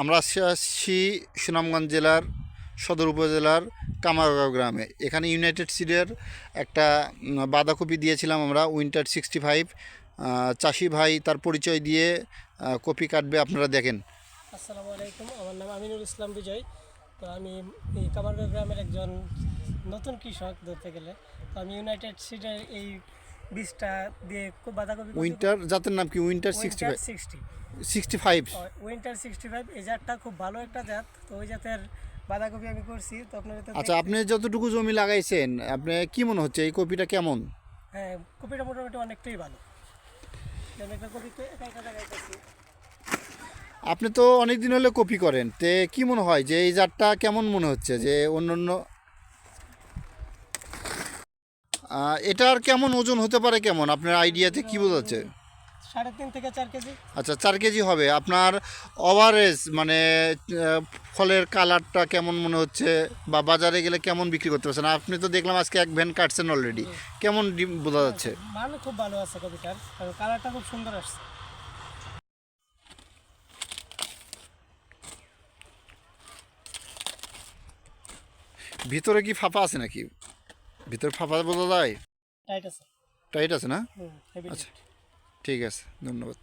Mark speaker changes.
Speaker 1: আমরা আসছি আসছি সুনামগঞ্জ জেলার সদর উপজেলার কামারগাঁও গ্রামে। এখানে ইউনাইটেড সিডের একটা বাঁধাকপি দিয়েছিলাম আমরা উইন্টার সিক্সটি ফাইভ চাষি ভাই তার পরিচয় দিয়ে কপি কাটবে আপনারা দেখেন।
Speaker 2: আসসালামু আলাইকুম আমার নাম আমিনুল ইসলাম বিজয়। তো আমি এই কামারগাঁও গ্রামের একজন নতুন কৃষক ধরতে গেলে। তো আমি ইউনাইটেড সিডের এই বীজটা দিয়ে বাঁধাকপি
Speaker 1: উইন্টার জাতের নাম কি? Winter sixty
Speaker 2: sixty
Speaker 1: sixty five
Speaker 2: winter sixty five এই জাতটা খুব ভালো একটা জাত। তো ওই জাতের বাঁধাকপি আমি করছি তো আপনারা
Speaker 1: আচ্ছা আপনি যতটুকু জমি লাগাইছেন আপনি কি মনে হচ্ছে এই কপিটা কেমন?
Speaker 2: হ্যাঁ কপিটা মোটামুটি অনেকটাই ভালো। একটা কপি তো একা একা লাগাইতেছি।
Speaker 1: আপনি তো অনেক দিন হলে কপি করেন তে কি মনে হয় যে এই জাতটা কেমন মনে হচ্ছে যে অন্য অন্য এটার কেমন ওজন হতে পারে কেমন? আপনার আইডিয়াতে কি বোঝাচ্ছে
Speaker 2: সাড়ে তিন থেকে চার কেজি।
Speaker 1: আচ্ছা চার কেজি হবে। আপনার ওভারেজ মানে ফলের কালারটা কেমন মনে হচ্ছে? বা বাজারে গেলে কেমন বিক্রি করতে পারছেন? আপনি তো দেখলাম আজকে এক ভ্যান কাটছেন অলরেডি কেমন বোঝা যাচ্ছে?
Speaker 2: মানে খুব ভালো আছে কালারটা খুব সুন্দর আসছে।
Speaker 1: ভিতরে কি ফাঁপা আছে নাকি? ভিতরে ফাঁপা বোঝা যায়?
Speaker 2: টাইট আছে।
Speaker 1: টাইট আছে না? আচ্ছা। ঠিক আছে ধন্যবাদ।